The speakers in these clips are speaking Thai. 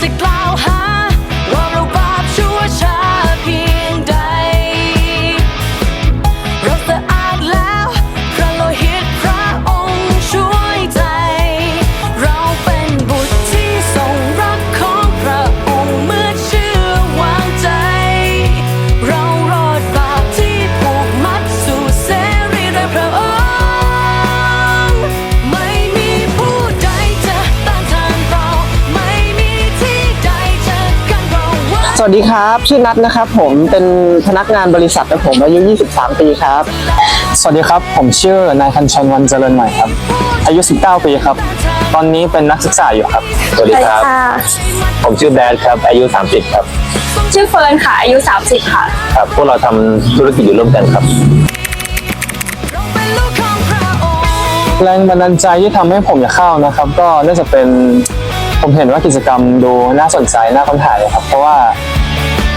toxic life. สวัสดีครับ ชื่อนัทนะครับ ผมเป็นพนักงานบริษัทครับผมอายุ 23 ปีครับ สวัสดีครับ ผมชื่อนายคันชนวันเจริญใหม่ครับ อายุ 19 ปีครับ ตอนนี้เป็นนักศึกษาอยู่ครับ สวัสดีครับ ผมชื่อแบดครับ อายุ 30 ครับ ชื่อเฟิร์นค่ะ อายุ 30 ค่ะ ครับ พวกเราทำธุรกิจอยู่ร่วมกันครับ แรงบันดาลใจที่ทำให้ผมอยากเข้านะครับ ก็น่าจะเป็นผมเห็นว่ากิจกรรมดูน่าสนใจน่าค้นหาเลยครับ เพราะว่า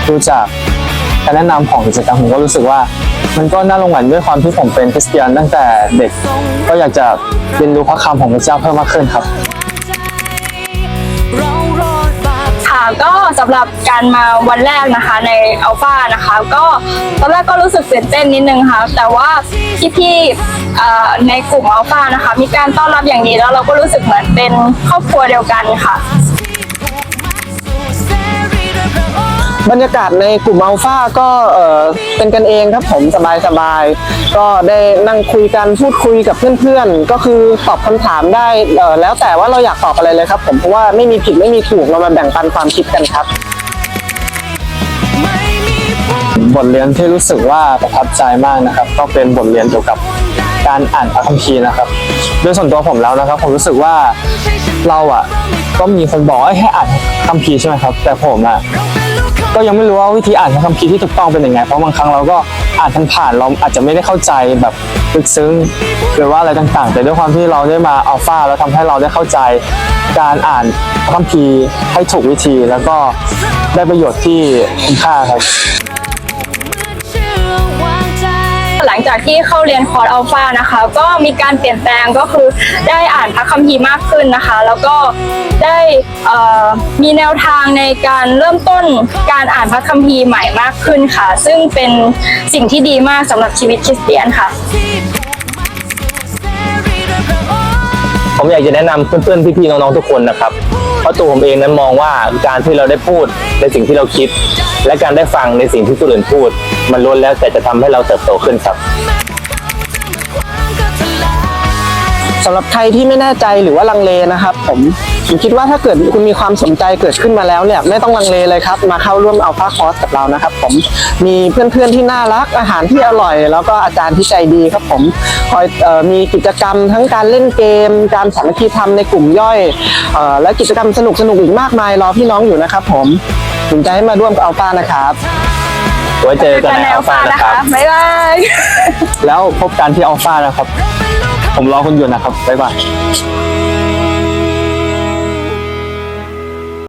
ดูจากการแนะนำของกิจกรรมผมก็รู้สึกว่า มันก็น่าลงไหลด้วยความที่ผมเป็นคริสเตียนตั้งแต่เด็ก ก็อยากจะเรียนรู้พระคำของพระเจ้าเพิ่มมากขึ้นครับค่ะก็สำหรับการมาวันแรกนะคะในอัลฟานะคะ ก็ตอนแรกก็รู้สึกตื่นเต้นนิดนึงค่ะ แต่ว่าพี่ๆในกลุ่มอัลฟานะคะ มีการต้อนรับอย่างดีแล้วเราก็รู้สึกเหมือนเป็นครอบครัวเดียวกันค่ะ บรรยากาศในกลุ่มอัลฟาก็เออเป็นกันเองครับผมสบายๆก็ได้นั่งคุยกันพูดคุยกับเพื่อนๆ ก็คือตอบคำถามได้เออแล้วแต่ว่าเราอยากตอบอะไรเลยครับ ผมเพราะว่าไม่มีผิดไม่มีถูกเรามาแบ่งปันความคิดกันครับบทเรียนที่รู้สึกว่าประทับใจมากนะครับ ก็เป็นบทเรียนเกี่ยวกับการอ่านพระคัมภีร์นะครับโดยส่วนตัวผมแล้วนะครับ ผมรู้สึกว่าเราอะก็มีคนบอกให้อ่านคัมภีร์ใช่ไหมครับ แต่ผมอะ ก็ยังไม่รู้ว่าวิธีอ่านคำพีที่ถูกต้องเป็นยังไง เพราะบางครั้งเราก็อ่านผ่านๆเราอาจจะไม่ได้เข้าใจแบบลึกซึ้งหรือว่าอะไรต่างๆ แต่ด้วยความที่เราได้มาอัลฟาแล้วทำให้เราได้เข้าใจการอ่านคำพีให้ถูกวิธีแล้วก็ได้ประโยชน์ที่คุ้มค่าครับ ลังจากที่เข้าเรียนคอร์สอัลฟานะคะ ก็มีการเปลี่ยนแปลงก็คือได้อ่านพระคัมภีร์มากขึ้นนะคะ แล้วก็ได้มีแนวทางในการเริ่มต้นการอ่านพระคัมภีร์ใหม่มากขึ้นค่ะ ซึ่งเป็นสิ่งที่ดีมากสำหรับชีวิตคริสเตียนค่ะ ผมอยากจะแนะนำเพื่อนๆพี่ๆน้องๆทุกคนนะครับ เพราะตัวผมเองนั้นมองว่าการที่เราได้พูดในสิ่งที่เราคิด และการได้ฟังในสิ่งที่คนอื่นพูด มันล้วนแล้วแต่จะทำให้เราเติบโตขึ้นครับ สำหรับใครที่ไม่แน่ใจหรือว่าลังเลนะครับผมผมคิดว่าถ้าเกิดคุณมีความสนใจเกิดขึ้นมาแล้วเนี่ยไม่ต้องลังเลเลยครับ มาเข้าร่วมอัลฟาคอร์สกับเรานะครับผมมีเพื่อนๆที่น่ารักอาหารที่อร่อย แล้วก็อาจารย์ที่ใจดีครับผมคอยเอ่อมีกิจกรรมทั้งการเล่นเกม การสามัคคีธรรมในกลุ่มย่อยเอ่อและกิจกรรมสนุกๆอีกมากมายรอพี่น้องอยู่นะครับผมสนใจให้มาร่วมกับอัลฟานะครับไว้เจอกันในอัลฟานะครับบ๊ายบายแล้วพบกันที่อัลฟานะครับ ผมรอคุณอยู่นะครับบ๊ายบาย